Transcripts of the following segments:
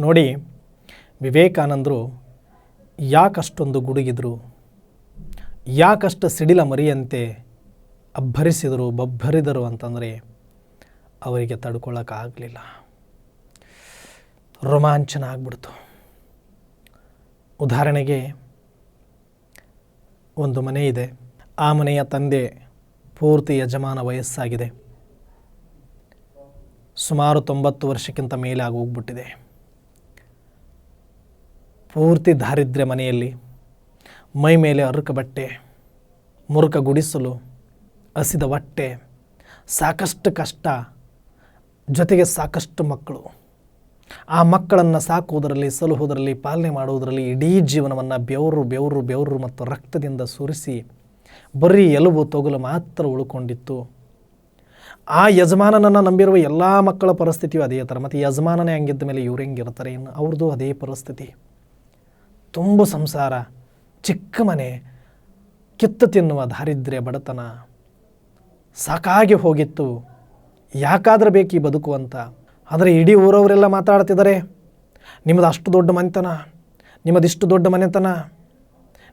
ನೋಡಿ, ವಿವೇಕಾನಂದರು ಯಾಕಷ್ಟೊಂದು ಗುಡುಗಿದ್ರು, ಯಾಕಷ್ಟು ಸಿಡಿಲ ಮರಿಯಂತೆ ಅಬ್ಬರಿಸಿದರು, ಬಬ್ಬರಿದರು ಅಂತಂದರೆ ಅವರಿಗೆ ತಡ್ಕೊಳ್ಳೋಕ್ಕಾಗಲಿಲ್ಲ ರೋಮಾಂಚನ ಆಗ್ಬಿಡ್ತು. ಉದಾಹರಣೆಗೆ, ಒಂದು ಮನೆ ಇದೆ. ಆ ಮನೆಯ ತಂದೆ ಪೂರ್ತಿ ಯಜಮಾನ ವಯಸ್ಸಾಗಿದೆ. ಸುಮಾರು ತೊಂಬತ್ತು ವರ್ಷಕ್ಕಿಂತ ಮೇಲೆ ಆಗೋಗ್ಬಿಟ್ಟಿದೆ. ಪೂರ್ತಿ ದಾರಿದ್ರ್ಯ ಮನೆಯಲ್ಲಿ, ಮೈ ಮೇಲೆ ಅರುಕ ಬಟ್ಟೆ, ಮುರುಕ ಗುಡಿಸಲು, ಹಸಿದ ಹೊಟ್ಟೆ, ಸಾಕಷ್ಟು ಕಷ್ಟ, ಜೊತೆಗೆ ಸಾಕಷ್ಟು ಮಕ್ಕಳು. ಆ ಮಕ್ಕಳನ್ನು ಸಾಕುವುದರಲ್ಲಿ, ಸಲುಹುವುದರಲ್ಲಿ, ಪಾಲನೆ ಮಾಡುವುದರಲ್ಲಿ ಇಡೀ ಜೀವನವನ್ನು ಬೆವರು ಬೆವರು ಬೆವರು ಮತ್ತು ರಕ್ತದಿಂದ ಸುರಿಸಿ, ಬರೀ ಎಲುಬು ತೊಗಲು ಮಾತ್ರ ಉಳ್ಕೊಂಡಿತ್ತು. ಆ ಯಜಮಾನನನ್ನು ನಂಬಿರುವ ಎಲ್ಲ ಮಕ್ಕಳ ಪರಿಸ್ಥಿತಿಯು ಅದೇ ಥರ. ಮತ್ತು ಯಜಮಾನನೇ ಹಂಗಿದ್ದ ಮೇಲೆ ಇವ್ರು ಹೆಂಗಿರ್ತಾರೆ? ಇನ್ನು ಅವ್ರದ್ದು ಅದೇ ಪರಿಸ್ಥಿತಿ. ತುಂಬ ಸಂಸಾರ, ಚಿಕ್ಕ ಮನೆ ಕಿತ್ತು ತಿನ್ನುವ ದಾರಿದ್ರ್ಯ ಬಡತನ. ಸಾಕಾಗಿ ಹೋಗಿತ್ತು. ಯಾಕಾದ್ರೆ ಬೇಕು ಈ ಬದುಕು ಅಂತ. ಆದರೆ ಇಡೀ ಊರವರೆಲ್ಲ ಮಾತಾಡ್ತಿದ್ದಾರೆ ನಿಮ್ಮದು ಅಷ್ಟು ದೊಡ್ಡ ಮನೆತನ ನಿಮ್ಮದಿಷ್ಟು ದೊಡ್ಡ ಮನೆತನ.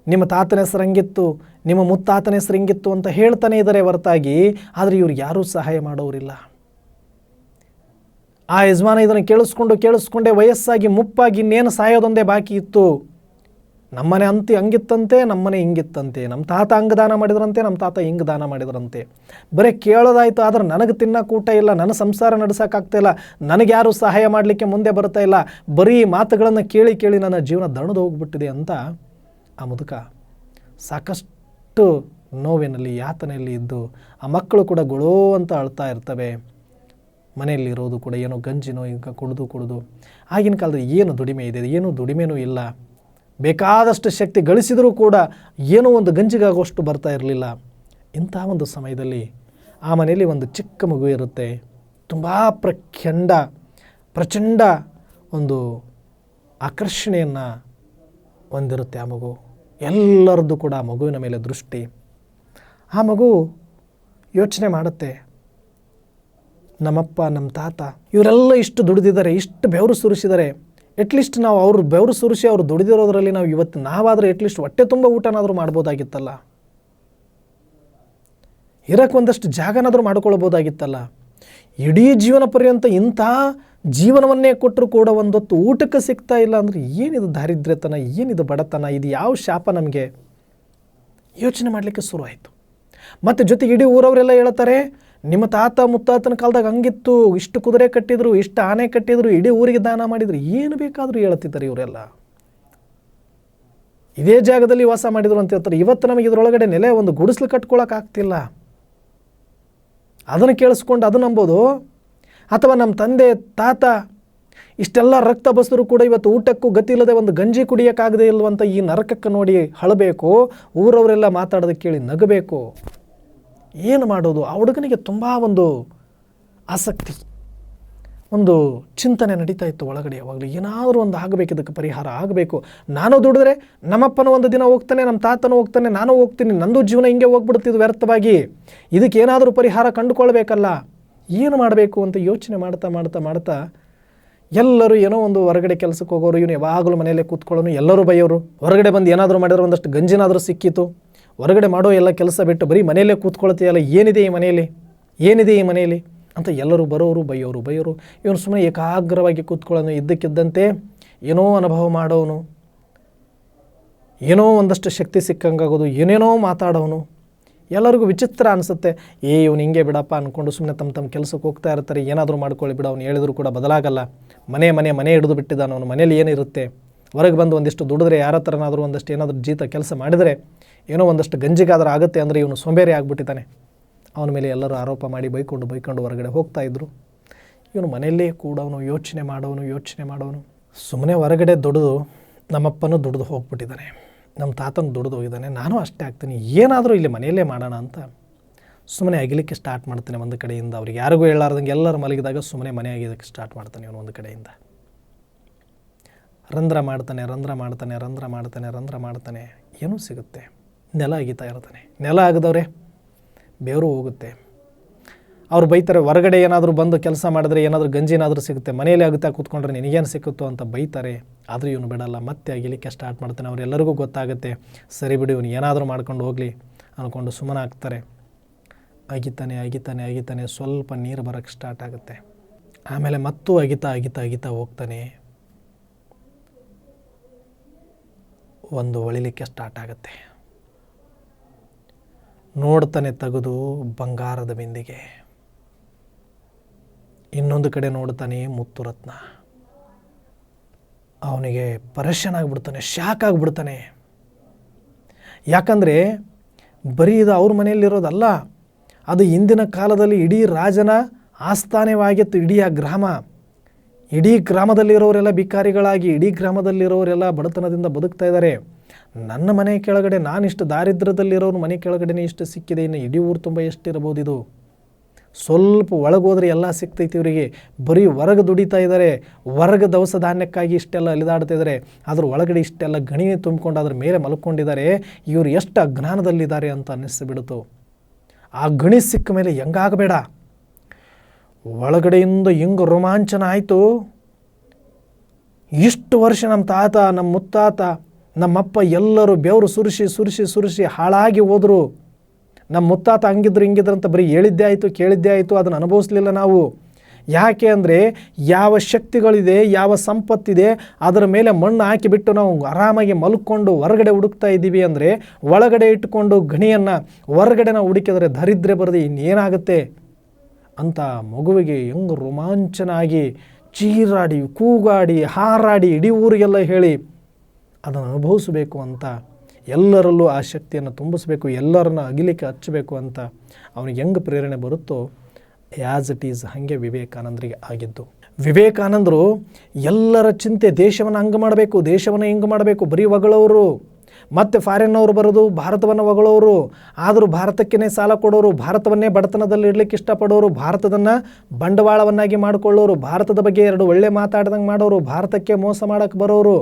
ನಿಮ್ಮ ತಾತನ ಹೆಸರು ಹಂಗಿತ್ತು, ನಿಮ್ಮ ಮುತ್ತಾತನ ಹೆಸರು ಹಿಂಗಿತ್ತು ಅಂತ ಹೇಳ್ತಾನೆ ಇದ್ದಾರೆ ಹೊರತಾಗಿ, ಆದರೆ ಇವ್ರು ಯಾರೂ ಸಹಾಯ ಮಾಡೋರಿಲ್ಲ ಆ ಯಜಮಾನ ಇದನ್ನು ಕೇಳಿಸ್ಕೊಂಡು ಕೇಳಿಸ್ಕೊಂಡೆ ವಯಸ್ಸಾಗಿ ಮುಪ್ಪಾಗಿ ಇನ್ನೇನು ಸಾಯೋದೊಂದೇ ಬಾಕಿ ಇತ್ತು. ನಮ್ಮನೆ ಅಂತಿ ಹಂಗಿತ್ತಂತೆ, ನಮ್ಮನೆ ಹಿಂಗಿತ್ತಂತೆ. ನಮ್ಮ ತಾತ ಹಂಗೆ ದಾನ ಮಾಡಿದ್ರಂತೆ ನಮ್ಮ ತಾತ ಹಿಂಗೆ ದಾನ ಮಾಡಿದ್ರಂತೆ. ಬರೀ ಕೇಳೋದಾಯ್ತು, ಆದ್ರೆ ನನಗೆ ತಿನ್ನೋಕೆ ಊಟ ಇಲ್ಲ, ನನ್ನ ಸಂಸಾರ ನಡೆಸೋಕ್ಕಾಗ್ತಾಯಿಲ್ಲ ನನಗೆ ಯಾರು ಸಹಾಯ ಮಾಡಲಿಕ್ಕೆ ಮುಂದೆ ಬರ್ತಾ ಇಲ್ಲ, ಬರೀ ಮಾತುಗಳನ್ನು ಕೇಳಿ ಕೇಳಿ ನನ್ನ ಜೀವನ ದಣದು ಹೋಗ್ಬಿಟ್ಟಿದೆ ಅಂತ ಆ ಮುದುಕ ಸಾಕಷ್ಟು ನೋವಿನಲ್ಲಿ, ಯಾತನೆಯಲ್ಲಿ ಇದ್ದು, ಆ ಮಕ್ಕಳು ಕೂಡ ಗೊಳೋ ಅಂತ ಅಳ್ತಾ ಇರ್ತವೆ. ಮನೆಯಲ್ಲಿರೋದು ಕೂಡ ಏನೋ ಗಂಜಿನೋ ಈಗ ಕುಡಿದು ಕುಡಿದು. ಆಗಿನ ಕಾಲದಲ್ಲಿ ಏನು ದುಡಿಮೆ ಇದೆ, ಏನು ದುಡಿಮೆನೂ ಇಲ್ಲ. ಬೇಕಾದಷ್ಟು ಶಕ್ತಿ ಗಳಿಸಿದರೂ ಕೂಡ ಏನೋ ಒಂದು ಗಂಜಿಗಾಗುವಷ್ಟು ಬರ್ತಾ ಇರಲಿಲ್ಲ. ಇಂಥ ಒಂದು ಸಮಯದಲ್ಲಿ ಆ ಮನೆಯಲ್ಲಿ ಒಂದು ಚಿಕ್ಕ ಮಗು ಇರುತ್ತೆ. ತುಂಬ ಪ್ರಖ್ಯಂಡ, ಪ್ರಚಂಡ ಒಂದು ಆಕರ್ಷಣೆಯನ್ನು ಹೊಂದಿರುತ್ತೆ ಆ ಮಗು. ಎಲ್ಲರದ್ದು ಕೂಡ ಆ ಮಗುವಿನ ಮೇಲೆ ದೃಷ್ಟಿ. ಆ ಮಗು ಯೋಚನೆ ಮಾಡುತ್ತೆ, ನಮ್ಮಪ್ಪ, ನಮ್ಮ ತಾತ, ಇವರೆಲ್ಲ ಇಷ್ಟು ದುಡಿದಿದ್ದಾರೆ, ಇಷ್ಟು ಬೆವರು ಸುರಿಸಿದ್ದಾರೆ ಎಟ್ಲೀಸ್ಟ್ ನಾವು ಅವ್ರು ಬೆವರು ಸುರಿಸಿ ಅವ್ರು ದುಡಿದಿರೋದ್ರಲ್ಲಿ ನಾವು ಇವತ್ತು ನಾವಾದರೆ ಎಟ್ಲೀಸ್ಟ್ ಹೊಟ್ಟೆ ತುಂಬ ಊಟನಾದರೂ ಮಾಡ್ಬೋದಾಗಿತ್ತಲ್ಲ? ಇರಕ್ಕೆ ಒಂದಷ್ಟು ಜಾಗನಾದರೂ ಮಾಡ್ಕೊಳ್ಬೋದಾಗಿತ್ತಲ್ಲ? ಇಡೀ ಜೀವನ ಪರ್ಯಂತ ಇಂಥ ಜೀವನವನ್ನೇ ಕೊಟ್ಟರು ಕೂಡ ಒಂದೊತ್ತು ಊಟಕ್ಕೆ ಸಿಗ್ತಾ ಇಲ್ಲ ಅಂದರೆ ಏನಿದು ದಾರಿದ್ರ್ಯತನ, ಏನಿದು ಬಡತನ, ಇದು ಯಾವ ಶಾಪ ನಮಗೆ? ಯೋಚನೆ ಮಾಡಲಿಕ್ಕೆ ಶುರು ಆಯಿತು. ಮತ್ತು ಜೊತೆಗೆ ಇಡೀ ಊರವರೆಲ್ಲ ಹೇಳ್ತಾರೆ ನಿಮ್ಮ ತಾತ ಮುತ್ತಾತನ ಕಾಲದಾಗ ಹಂಗಿತ್ತು, ಇಷ್ಟು ಕುದುರೆ ಕಟ್ಟಿದ್ರು, ಇಷ್ಟು ಆನೆ ಕಟ್ಟಿದ್ರು, ಇಡೀ ಊರಿಗೆ ದಾನ ಮಾಡಿದ್ರು, ಏನು ಬೇಕಾದರೂ ಹೇಳ್ತಿದ್ದಾರೆ ಇವರೆಲ್ಲ. ಇದೇ ಜಾಗದಲ್ಲಿ ವಾಸ ಮಾಡಿದ್ರು ಅಂತ ಹೇಳ್ತಾರೆ. ಇವತ್ತು ನಮಗೆ ಇದರೊಳಗಡೆ ನೆಲೆ ಒಂದು ಗುಡಿಸ್ಲು ಕಟ್ಕೊಳ್ಳೋಕ್ಕಾಗ್ತಿಲ್ಲ ಅದನ್ನು ಕೇಳಿಸ್ಕೊಂಡು ಅದು ನಂಬೋದು. ಅಥವಾ ನಮ್ಮ ತಂದೆ, ತಾತ, ಇಷ್ಟೆಲ್ಲ ರಕ್ತ ಬಸರು ಕೂಡ ಇವತ್ತು ಊಟಕ್ಕೂ ಗತಿ ಇಲ್ಲದೆ ಒಂದು ಗಂಜಿ ಕುಡಿಯೋಕ್ಕಾಗದೇ ಇಲ್ವಂತ ಈ ನರಕಕ್ಕೆ ನೋಡಿ ಹಳಬೇಕು. ಊರವರೆಲ್ಲ ಮಾತಾಡೋದಕ್ಕೆ ಕೇಳಿ ನಗಬೇಕು. ಏನು ಮಾಡೋದು? ಆ ಹುಡುಗನಿಗೆ ತುಂಬ ಒಂದು ಆಸಕ್ತಿ. ಒಂದು ಚಿಂತನೆ ನಡೀತಾ ಇತ್ತು ಒಳಗಡೆ ಯಾವಾಗಲೂ. ಏನಾದರೂ ಒಂದು ಆಗಬೇಕು, ಇದಕ್ಕೆ ಪರಿಹಾರ ಆಗಬೇಕು. ನಾನು ದುಡಿದ್ರೆ ನಮ್ಮಪ್ಪನ ಒಂದು ದಿನ ಹೋಗ್ತಾನೆ, ನಮ್ಮ ತಾತನೂ ಹೋಗ್ತಾನೆ, ನಾನು ಹೋಗ್ತೀನಿ, ನಂದು ಜೀವನ ಹಿಂಗೆ ಹೋಗ್ಬಿಡ್ತಿದ್ದು ವ್ಯರ್ಥವಾಗಿ. ಇದಕ್ಕೆ ಏನಾದರೂ ಪರಿಹಾರ ಕಂಡುಕೊಳ್ಬೇಕಲ್ಲ. ಏನು ಮಾಡಬೇಕು ಅಂತ ಯೋಚನೆ ಮಾಡ್ತಾ ಮಾಡ್ತಾ ಮಾಡ್ತಾ, ಎಲ್ಲರೂ ಏನೋ ಒಂದು ಹೊರಗಡೆ ಕೆಲಸಕ್ಕೆ ಹೋಗೋರು, ಇವನು ಯಾವಾಗಲೂ ಮನೆಯಲ್ಲೇ ಕೂತ್ಕೊಳ್ಳೋನು, ಎಲ್ಲರೂ ಬೈಯೋರು. ಹೊರಗಡೆ ಬಂದು ಏನಾದರೂ ಮಾಡಿದ್ರೆ ಒಂದಷ್ಟು ಗಂಜಿನಾದರೂ ಸಿಕ್ಕಿತು ಹೊರಗಡೆ ಮಾಡೋ ಎಲ್ಲ ಕೆಲಸ ಬಿಟ್ಟು ಬರೀ ಮನೆಯಲ್ಲೇ ಕೂತ್ಕೊಳ್ತೀಯಲ್ಲ ಏನಿದೆ ಈ ಮನೆಯಲ್ಲಿ? ಏನಿದೆ ಈ ಮನೆಯಲ್ಲಿ? ಅಂತ ಎಲ್ಲರೂ ಬರೋರು, ಬೈಯೋರು ಬೈಯೋರು. ಇವನು ಸುಮ್ಮನೆ ಏಕಾಗ್ರವಾಗಿ ಕೂತ್ಕೊಳ್ಳೋನು, ಇದ್ದಕ್ಕಿದ್ದಂತೆ ಏನೋ ಅನುಭವ ಮಾಡೋನು. ಏನೋ ಒಂದಷ್ಟು ಶಕ್ತಿ ಸಿಕ್ಕಂಗಾಗೋದು, ಏನೇನೋ ಮಾತಾಡೋನು. ಎಲ್ಲರಿಗೂ ವಿಚಿತ್ರ ಅನಿಸುತ್ತೆ. ಏ, ಇವನು ಹಿಂಗೆ ಬಿಡಪ್ಪ ಅಂದ್ಕೊಂಡು ಸುಮ್ಮನೆ ತಮ್ಮ ತಮ್ಮ ಕೆಲಸಕ್ಕೆ ಹೋಗ್ತಾ ಇರ್ತಾರೆ, ಏನಾದರೂ ಮಾಡ್ಕೊಳ್ಳಿ ಬಿಡ, ಅವ್ನು ಹೇಳಿದ್ರು ಕೂಡ ಬದಲಾಗಲ್ಲ. ಮನೆ ಮನೆ ಮನೆ ಹಿಡಿದು ಬಿಟ್ಟಿದ್ದಾನೆ ಅವನು ಮನೇಲಿ ಏನಿರುತ್ತೆ? ಹೊರಗೆ ಬಂದು ಒಂದಿಷ್ಟು ದುಡಿದ್ರೆ ಯಾರ ಹತ್ರನಾದರೂ ಒಂದಷ್ಟು ಏನಾದರೂ ಜೀತ ಕೆಲಸ ಮಾಡಿದರೆ ಏನೋ ಒಂದಷ್ಟು ಗಂಜಿಗಾದರೂ ಆಗುತ್ತೆ ಅಂದರೆ ಇವನು ಸೋಂಬೇರಿ ಆಗಿಬಿಟ್ಟಿದ್ದಾನೆ. ಅವನ ಮೇಲೆ ಎಲ್ಲರೂ ಆರೋಪ ಮಾಡಿ ಬೈಕೊಂಡು ಬೈಕೊಂಡು ಹೊರಗಡೆ ಹೋಗ್ತಾ ಇದ್ದರು ಇವನು ಮನೆಯಲ್ಲೇ ಕೂಡ ಅವನು ಯೋಚನೆ ಮಾಡೋನು ಯೋಚನೆ ಮಾಡೋನು. ಸುಮ್ಮನೆ ಹೊರಗಡೆ ದುಡಿದು ನಮ್ಮಪ್ಪನೂ ದುಡಿದು ಹೋಗ್ಬಿಟ್ಟಿದ್ದಾನೆ. ನಮ್ಮ ತಾತನ ದುಡಿದು ಹೋಗಿದ್ದಾನೆ. ನಾನು ಅಷ್ಟೇ ಆಗ್ತೀನಿ. ಏನಾದರೂ ಇಲ್ಲಿ ಮನೆಯಲ್ಲೇ ಮಾಡೋಣ ಅಂತ ಸುಮ್ಮನೆ ಅಗಿಲಿಕ್ಕೆ ಸ್ಟಾರ್ಟ್ ಮಾಡ್ತಾನೆ ಒಂದು ಕಡೆಯಿಂದ. ಅವ್ರಿಗೆ ಯಾರಿಗೂ ಹೇಳಾರ್ದಂಗೆ ಎಲ್ಲರೂ ಮಲಗಿದಾಗ ಸುಮ್ಮನೆ ಮನೆ ಆಗಿದ್ದಕ್ಕೆ ಸ್ಟಾರ್ಟ್ ಮಾಡ್ತಾನೆ ಇವನು ಒಂದು ಕಡೆಯಿಂದ. ರಂಧ್ರ ಮಾಡ್ತಾನೆ ರಂಧ್ರ ಮಾಡ್ತಾನೆ ರಂಧ್ರ ಮಾಡ್ತಾನೆ ರಂಧ್ರ ಮಾಡ್ತಾನೆ, ಏನೂ ಸಿಗುತ್ತೆ. ನೆಲ ಅಗಿತಾ ಇರ್ತಾನೆ. ನೆಲ ಆಗದವ್ರೆ ಬೇರು ಹೋಗುತ್ತೆ. ಅವ್ರು ಬೈತಾರೆ, ಹೊರಗಡೆ ಏನಾದರೂ ಬಂದು ಕೆಲಸ ಮಾಡಿದ್ರೆ ಏನಾದರೂ ಗಂಜಿನಾದರೂ ಸಿಗುತ್ತೆ, ಮನೆಯಲ್ಲಿ ಆಗುತ್ತೆ ಕೂತ್ಕೊಂಡ್ರೆ ನಿನಗೇನು ಸಿಕ್ಕುತ್ತೋ ಅಂತ ಬೈತಾರೆ. ಆದರೂ ಇವನು ಬಿಡಲ್ಲ, ಮತ್ತೆ ಅಗಿಲಿಕ್ಕೆ ಸ್ಟಾರ್ಟ್ ಮಾಡ್ತಾನೆ. ಅವರೆಲ್ಲರಿಗೂ ಗೊತ್ತಾಗುತ್ತೆ, ಸರಿ ಬಿಡು, ಇವನು ಏನಾದರೂ ಮಾಡ್ಕೊಂಡು ಹೋಗಲಿ ಅಂದ್ಕೊಂಡು ಸುಮ್ಮನೆ ಆಗ್ತಾರೆ. ಅಗಿತಾನೆ ಅಗಿತಾನೆ ಅಗಿತಾನೆ, ಸ್ವಲ್ಪ ನೀರು ಬರೋಕ್ಕೆ ಸ್ಟಾರ್ಟ್ ಆಗುತ್ತೆ. ಆಮೇಲೆ ಮತ್ತೂ ಅಗಿತಾ ಅಗಿತಾ ಅಗಿತಾ ಹೋಗ್ತಾನೆ. ಒಂದು ಹೊಳಿಲಿಕ್ಕೆ ಸ್ಟಾರ್ಟ್ ಆಗುತ್ತೆ. ನೋಡ್ತಾನೆ ತೆಗೆದು ಬಂಗಾರದ ಬಿಂದಿಗೆ. ಇನ್ನೊಂದು ಕಡೆ ನೋಡ್ತಾನೆ ಮುತ್ತು ರತ್ನ ಅವನಿಗೆ ಪರೇಷನ್ ಆಗಿಬಿಡ್ತಾನೆ, ಶಾಕ್ ಆಗಿಬಿಡ್ತಾನೆ. ಯಾಕಂದರೆ ಬರೀ ಇದು ಅವ್ರ ಮನೆಯಲ್ಲಿರೋದಲ್ಲ, ಅದು ಇಂದಿನ ಕಾಲದಲ್ಲಿ ಇಡೀ ರಾಜನ ಆಸ್ಥಾನವಾಗಿತ್ತು, ಇಡೀ ಆ ಗ್ರಾಮ. ಇಡೀ ಗ್ರಾಮದಲ್ಲಿರೋರೆಲ್ಲ ಭಿಕಾರಿಗಳಾಗಿ, ಇಡೀ ಗ್ರಾಮದಲ್ಲಿರೋರೆಲ್ಲ ಬಡತನದಿಂದ ಬದುಕ್ತಾ ಇದ್ದಾರೆ. ನನ್ನ ಮನೆ ಕೆಳಗಡೆ ನಾನಿಷ್ಟು ದಾರಿದ್ರ್ಯದಲ್ಲಿರೋರು, ಮನೆ ಕೆಳಗಡೆನೇ ಇಷ್ಟು ಸಿಕ್ಕಿದೆ. ಇನ್ನು ಇಡೀ ಊರು ತುಂಬ ಎಷ್ಟಿರ್ಬೋದು ಇದು? ಸ್ವಲ್ಪ ಒಳಗೋದ್ರೆ ಎಲ್ಲ ಸಿಕ್ತೈತಿ ಇವರಿಗೆ. ಬರೀ ಹೊರಗೆ ದುಡಿತಾ ಇದ್ದಾರೆ. ಹೊರಗೆ ದವಸ ಧಾನ್ಯಕ್ಕಾಗಿ ಇಷ್ಟೆಲ್ಲ ಅಲಿದಾಡ್ತಾ ಇದ್ದಾರೆ. ಅದ್ರ ಒಳಗಡೆ ಇಷ್ಟೆಲ್ಲ ಗಣಿ ತುಂಬಿಕೊಂಡು ಅದ್ರ ಮೇಲೆ ಮಲ್ಕೊಂಡಿದ್ದಾರೆ. ಇವರು ಎಷ್ಟು ಅಜ್ಞಾನದಲ್ಲಿದ್ದಾರೆ ಅಂತ ಅನ್ನಿಸ್ಬಿಡ್ತು ಆ ಗಣಿ ಸಿಕ್ಕ ಮೇಲೆ ಹೆಂಗಾಗಬೇಡ? ಒಳಗಡೆಯಿಂದ ಹೆಂಗೆ ರೋಮಾಂಚನ ಆಯಿತು. ಇಷ್ಟು ವರ್ಷ ನಮ್ಮ ತಾತ, ನಮ್ಮ ಮುತ್ತಾತ ನಮ್ಮಪ್ಪ ಎಲ್ಲರೂ ಬೆವರು ಸುರಿಸಿ ಸುರಿಸಿ ಸುರಿಸಿ ಹಾಳಾಗಿ ಹೋದರು. ನಮ್ಮ ಮುತ್ತಾತ ಹಂಗಿದ್ರು, ಹಿಂಗಿದ್ರು ಅಂತ ಬರೀ ಹೇಳಿದ್ದೇ ಆಯಿತು, ಕೇಳಿದ್ದೇ ಆಯಿತು, ಅದನ್ನು ಅನುಭವಿಸ್ಲಿಲ್ಲ ನಾವು. ಯಾಕೆ ಅಂದರೆ ಯಾವ ಶಕ್ತಿಗಳಿದೆ, ಯಾವ ಸಂಪತ್ತಿದೆ, ಅದರ ಮೇಲೆ ಮಣ್ಣು ಹಾಕಿಬಿಟ್ಟು ನಾವು ಆರಾಮಾಗಿ ಮಲ್ಕೊಂಡು ಹೊರಗಡೆ ಹುಡುಕ್ತಾ ಇದ್ದೀವಿ ಅಂದರೆ ಒಳಗಡೆ ಇಟ್ಟುಕೊಂಡು ಗಣಿಯನ್ನು ಹೊರಗಡೆ ನಾವು ಹುಡುಕಿದರೆ ದರಿದ್ರೆ ಬರದೆ ಇನ್ನೇನಾಗುತ್ತೆ? ಅಂತ ಮಗುವಿಗೆ ಹೆಂಗ್ ರೋಮಾಂಚನಾಗಿ ಚೀರಾಡಿ, ಕೂಗಾಡಿ, ಹಾರಾಡಿ ಇಡೀ ಊರಿಗೆಲ್ಲ ಹೇಳಿ ಅದನ್ನು ಅನುಭವಿಸಬೇಕು ಅಂತ, ಎಲ್ಲರಲ್ಲೂ ಆ ಶಕ್ತಿಯನ್ನು ತುಂಬಿಸಬೇಕು, ಎಲ್ಲರನ್ನ ಅಗಿಲಿಕ್ಕೆ ಹಚ್ಚಬೇಕು ಅಂತ ಅವನಿಗೆ ಹೆಂಗೆ ಪ್ರೇರಣೆ ಬರುತ್ತೋ ಆ್ಯಸ್ ಇಟ್ ಈಸ್ ಹಾಗೆ ವಿವೇಕಾನಂದರಿಗೆ ಆಗಿದ್ದು. ವಿವೇಕಾನಂದರು ಎಲ್ಲರ ಚಿಂತೆ ದೇಶವನ್ನು ಹಂಗೆ ಮಾಡಬೇಕು, ದೇಶವನ್ನು ಹಿಂಗೆ ಮಾಡಬೇಕು, ಬರೀ ಹೊಗಳವರು ಮತ್ತು ಫಾರಿನ್ನವರು ಬರೋದು, ಭಾರತವನ್ನು ಹೊಗಳೋರು, ಆದರೂ ಭಾರತಕ್ಕೇ ಸಾಲ ಕೊಡೋರು, ಭಾರತವನ್ನೇ ಬಡತನದಲ್ಲಿ ಇಡಲಿಕ್ಕೆ ಇಷ್ಟಪಡೋರು, ಭಾರತದನ್ನು ಬಂಡವಾಳವನ್ನಾಗಿ ಮಾಡಿಕೊಳ್ಳೋರು, ಭಾರತದ ಬಗ್ಗೆ ಎರಡು ಒಳ್ಳೆ ಮಾತಾಡ್ದಂಗೆ ಮಾಡೋರು, ಭಾರತಕ್ಕೆ ಮೋಸ ಮಾಡೋಕ್ಕೆ ಬರೋರು,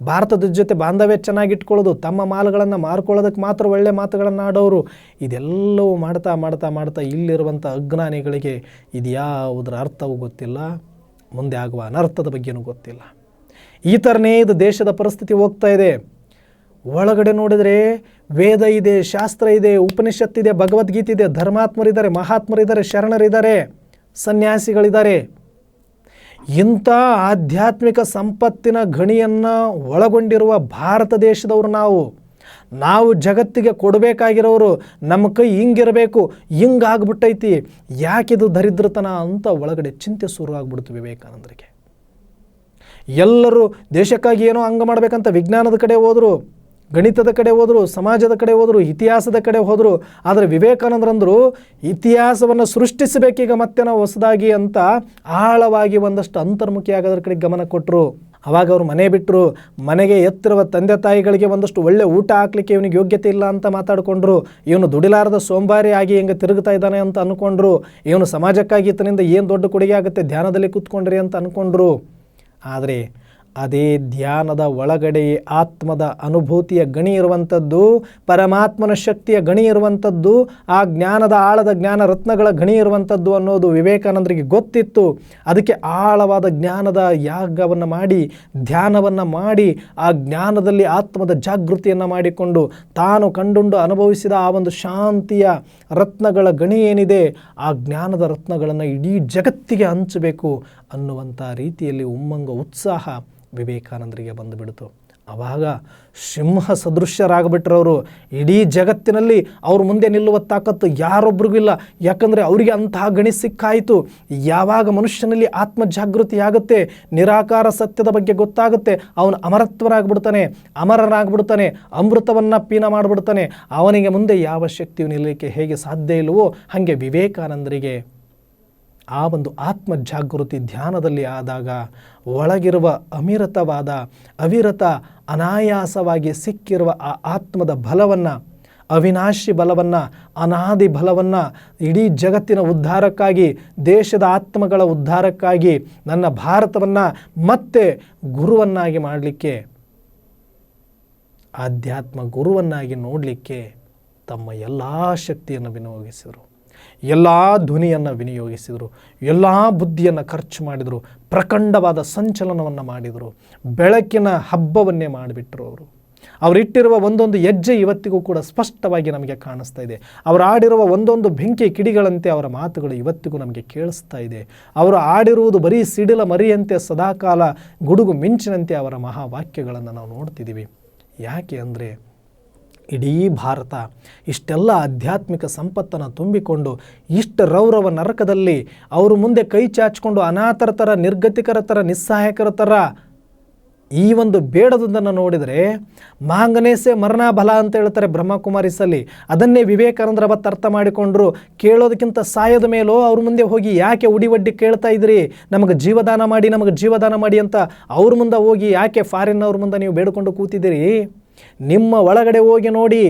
ಭಾರತದ ಜೊತೆ ಬಾಂಧವ್ಯ ಚೆನ್ನಾಗಿ ಇಟ್ಕೊಳ್ಳೋದು ತಮ್ಮ ಮಾಲುಗಳನ್ನು ಮಾರ್ಕೊಳ್ಳೋದಕ್ಕೆ ಮಾತ್ರ ಒಳ್ಳೆ ಮಾತುಗಳನ್ನು ಆಡೋರು, ಇದೆಲ್ಲವೂ ಮಾಡ್ತಾ ಮಾಡ್ತಾ ಮಾಡ್ತಾ ಇಲ್ಲಿರುವಂಥ ಅಜ್ಞಾನಿಗಳಿಗೆ ಇದ್ಯಾವುದರ ಅರ್ಥವೂ ಗೊತ್ತಿಲ್ಲ, ಮುಂದೆ ಆಗುವ ಅನರ್ಥದ ಬಗ್ಗೆನೂ ಗೊತ್ತಿಲ್ಲ. ಈ ಥರನೇ ಇದು ದೇಶದ ಪರಿಸ್ಥಿತಿ ಹೋಗ್ತಾ ಇದೆ. ಒಳಗಡೆ ನೋಡಿದರೆ ವೇದ ಇದೆ, ಶಾಸ್ತ್ರ ಇದೆ ಉಪನಿಷತ್ತಿದೆ ಭಗವದ್ಗೀತೆ ಇದೆ, ಧರ್ಮಾತ್ಮರಿದ್ದಾರೆ, ಮಹಾತ್ಮರಿದ್ದಾರೆ, ಶರಣರಿದ್ದಾರೆ, ಸನ್ಯಾಸಿಗಳಿದ್ದಾರೆ. ಇಂಥ ಆಧ್ಯಾತ್ಮಿಕ ಸಂಪತ್ತಿನ ಗಣಿಯನ್ನು ಒಳಗೊಂಡಿರುವ ಭಾರತ ದೇಶದವರು ನಾವು. ನಾವು ಜಗತ್ತಿಗೆ ಕೊಡಬೇಕಾಗಿರೋರು ನಮ್ಮ ಕೈ ಹಿಂಗಿರಬೇಕು, ಹಿಂಗಾಗ್ಬಿಟ್ಟೈತಿ. ಯಾಕಿದು ದರಿದ್ರತನ ಅಂತ ಒಳಗಡೆ ಚಿಂತೆ ಶುರು ಆಗ್ಬಿಡ್ತು ವಿವೇಕಾನಂದರಿಗೆ. ಎಲ್ಲರೂ ದೇಶಕ್ಕಾಗಿ ಏನೋ ಹಂಗೆ ಮಾಡಬೇಕಂತ ವಿಜ್ಞಾನದ ಕಡೆ ಹೋದರು. ಗಣಿತದ ಕಡೆ ಹೋದರು, ಸಮಾಜದ ಕಡೆ ಹೋದರು, ಇತಿಹಾಸದ ಕಡೆ ಹೋದರು, ಆದರೆ ವಿವೇಕಾನಂದರಂದರು, ಇತಿಹಾಸವನ್ನು ಸೃಷ್ಟಿಸಬೇಕೀಗ ಮತ್ತೆ ನಾವು ಹೊಸದಾಗಿ ಅಂತ ಆಳವಾಗಿ ಒಂದಷ್ಟು ಅಂತರ್ಮುಖಿ ಆಗೋದ್ರ ಕಡೆ ಗಮನ ಕೊಟ್ಟರು ಅವಾಗ ಅವರು ಮನೆ ಬಿಟ್ಟರು ಮನೆಗೆ ಎತ್ತಿರುವ ತಂದೆ ತಾಯಿಗಳಿಗೆ ಒಂದಷ್ಟು ಒಳ್ಳೆ ಊಟ ಹಾಕ್ಲಿಕ್ಕೆ ಇವನಿಗೆ ಯೋಗ್ಯತೆ ಇಲ್ಲ ಅಂತ ಮಾತಾಡಿಕೊಂಡ್ರು. ಇವನು ದುಡಿಲಾರದ ಸೋಂಬಾರಿ ಆಗಿ ಹಿಂಗೆ ತಿರುಗ್ತಾ ಇದ್ದಾನೆ ಅಂತ ಅಂದ್ಕೊಂಡ್ರು ಇವನು ಸಮಾಜಕ್ಕಾಗಿ ಈತನಿಂದ ಏನು ದೊಡ್ಡ ಕೊಡುಗೆ ಆಗುತ್ತೆ ಧ್ಯಾನದಲ್ಲಿ ಕೂತ್ಕೊಂಡ್ರಿ ಅಂತ ಅಂದ್ಕೊಂಡ್ರು ಆದರೆ ಅದೇ ಧ್ಯಾನದ ಒಳಗಡೆ ಆತ್ಮದ ಅನುಭೂತಿಯ ಗಣಿ ಇರುವಂಥದ್ದು, ಪರಮಾತ್ಮನ ಶಕ್ತಿಯ ಗಣಿ ಇರುವಂಥದ್ದು, ಆ ಜ್ಞಾನದ ಆಳದ ಜ್ಞಾನ ರತ್ನಗಳ ಗಣಿ ಇರುವಂಥದ್ದು ಅನ್ನೋದು ವಿವೇಕಾನಂದರಿಗೆ ಗೊತ್ತಿತ್ತು. ಅದಕ್ಕೆ ಆಳವಾದ ಜ್ಞಾನದ ಯಾಗವನ್ನು ಮಾಡಿ, ಧ್ಯಾನವನ್ನು ಮಾಡಿ, ಆ ಜ್ಞಾನದಲ್ಲಿ ಆತ್ಮದ ಜಾಗೃತಿಯನ್ನು ಮಾಡಿಕೊಂಡು ತಾನು ಕಂಡುಂಡು ಅನುಭವಿಸಿದ ಆ ಒಂದು ಶಾಂತಿಯ ರತ್ನಗಳ ಗಣಿ ಏನಿದೆ, ಆ ಜ್ಞಾನದ ರತ್ನಗಳನ್ನು ಇಡೀ ಜಗತ್ತಿಗೆ ಹಂಚಬೇಕು ಅನ್ನುವಂಥ ರೀತಿಯಲ್ಲಿ ಉಮ್ಮಂಗ ಉತ್ಸಾಹ ವಿವೇಕಾನಂದರಿಗೆ ಬಂದುಬಿಡ್ತು. ಆವಾಗ ಸಿಂಹ ಸದೃಶ್ಯರಾಗ್ಬಿಟ್ರವರು. ಇಡೀ ಜಗತ್ತಿನಲ್ಲಿ ಅವ್ರ ಮುಂದೆ ನಿಲ್ಲುವ ತಾಕತ್ತು ಯಾರೊಬ್ರಿಗೂ ಇಲ್ಲ. ಯಾಕಂದರೆ ಅವರಿಗೆ ಅಂತಹ ಗಣಿ ಸಿಕ್ಕಾಯಿತು. ಯಾವಾಗ ಮನುಷ್ಯನಲ್ಲಿ ಆತ್ಮ ಜಾಗೃತಿ ಆಗುತ್ತೆ ನಿರಾಕಾರ ಸತ್ಯದ ಬಗ್ಗೆ ಗೊತ್ತಾಗುತ್ತೆ, ಅವನು ಅಮರತ್ವನಾಗ್ಬಿಡ್ತಾನೆ ಅಮರನಾಗ್ಬಿಡ್ತಾನೆ, ಅಮೃತವನ್ನು ಪೀನ ಮಾಡಿಬಿಡ್ತಾನೆ. ಅವನಿಗೆ ಮುಂದೆ ಯಾವ ಶಕ್ತಿಯು ನಿಲ್ಲಲಿಕ್ಕೆ ಹೇಗೆ ಸಾಧ್ಯ ಇಲ್ಲವೋ, ಹಾಗೆ ವಿವೇಕಾನಂದರಿಗೆ ಆ ಒಂದು ಆತ್ಮ ಜಾಗೃತಿ ಧ್ಯಾನದಲ್ಲಿ ಆದಾಗ ಒಳಗಿರುವ ಅಮಿರತವಾದ, ಅವಿರತ ಅನಾಯಾಸವಾಗಿ ಸಿಕ್ಕಿರುವ ಆ ಆತ್ಮದ ಬಲವನ್ನು, ಅವಿನಾಶಿ ಬಲವನ್ನು, ಅನಾದಿ ಬಲವನ್ನು, ಇಡೀ ಜಗತ್ತಿನ ಉದ್ಧಾರಕ್ಕಾಗಿ, ದೇಶದ ಆತ್ಮಗಳ ಉದ್ಧಾರಕ್ಕಾಗಿ ನನ್ನ ಭಾರತವನ್ನು ಮತ್ತೆ ಗುರುವನ್ನಾಗಿ ಮಾಡಲಿಕ್ಕೆ, ಆಧ್ಯಾತ್ಮ ಗುರುವನ್ನಾಗಿ ನೋಡಲಿಕ್ಕೆ ತಮ್ಮ ಎಲ್ಲ ಶಕ್ತಿಯನ್ನು ವಿನಿಯೋಗಿಸಿದರು. ಎಲ್ಲ ಧ್ವನಿಯನ್ನು ವಿನಿಯೋಗಿಸಿದರು, ಎಲ್ಲ ಬುದ್ಧಿಯನ್ನು ಖರ್ಚು ಮಾಡಿದರು, ಪ್ರಖಂಡವಾದ ಸಂಚಲನವನ್ನು ಮಾಡಿದರು, ಬೆಳಕಿನ ಹಬ್ಬವನ್ನೇ ಮಾಡಿಬಿಟ್ರು ಅವರು. ಅವರಿಟ್ಟಿರುವ ಒಂದೊಂದು ಹೆಜ್ಜೆ ಇವತ್ತಿಗೂ ಕೂಡ ಸ್ಪಷ್ಟವಾಗಿ ನಮಗೆ ಕಾಣಿಸ್ತಾ ಇದೆ. ಅವರು ಆಡಿರುವ ಒಂದೊಂದು ಬೆಂಕಿ ಕಿಡಿಗಳಂತೆ ಅವರ ಮಾತುಗಳು ಇವತ್ತಿಗೂ ನಮಗೆ ಕೇಳಿಸ್ತಾ ಇದೆ. ಅವರು ಆಡಿರುವುದು ಬರೀ ಸಿಡಿಲ ಮರಿಯಂತೆ ಸದಾಕಾಲ ಗುಡುಗು ಮಿಂಚಿನಂತೆ ಅವರ ಮಹಾವಾಕ್ಯಗಳನ್ನು ನಾವು ನೋಡ್ತಿದ್ದೀವಿ ಯಾಕೆ ಅಂದರೆ ಇಡೀ ಭಾರತ ಇಷ್ಟೆಲ್ಲ ಆಧ್ಯಾತ್ಮಿಕ ಸಂಪತ್ತನ್ನು ತುಂಬಿಕೊಂಡು ಇಷ್ಟು ರೌರವ ನರಕದಲ್ಲಿ ಅವರು ಮುಂದೆ ಕೈ ಚಾಚಿಕೊಂಡು ಅನಾಥರ ಥರ, ನಿರ್ಗತಿಕರ ಥರ, ನಿಸ್ಸಹಾಯಕರ ಥರ ಈ ಒಂದು ಬೇಡದೊಂದನ್ನು ನೋಡಿದರೆ ಮಾಂಗನೇಸೆ ಮರಣಾಬಲ ಅಂತ ಹೇಳ್ತಾರೆ ಬ್ರಹ್ಮಕುಮಾರಿಸಲ್ಲಿ ಅದನ್ನೇ ವಿವೇಕಾನಂದರ ಬತ್ತ ಅರ್ಥ ಮಾಡಿಕೊಂಡ್ರು. ಕೇಳೋದಕ್ಕಿಂತ ಸಾಯದ ಮೇಲೋ ಅವ್ರ ಮುಂದೆ ಹೋಗಿ ಯಾಕೆ ಉಡಿವಡ್ಡಿ ಕೇಳ್ತಾ ಇದ್ರಿ? ನಮಗೆ ಜೀವದಾನ ಮಾಡಿ, ನಮಗೆ ಜೀವದಾನ ಮಾಡಿ ಅಂತ ಅವ್ರ ಮುಂದೆ ಹೋಗಿ ಯಾಕೆ ಫಾರಿನ್ ಅವ್ರ ಮುಂದೆ ನೀವು ಬೇಡಿಕೊಂಡು ಕೂತಿದ್ದೀರಿ? ನಿಮ್ಮ ಒಳಗಡೆ ಹೋಗಿ ನೋಡಿ.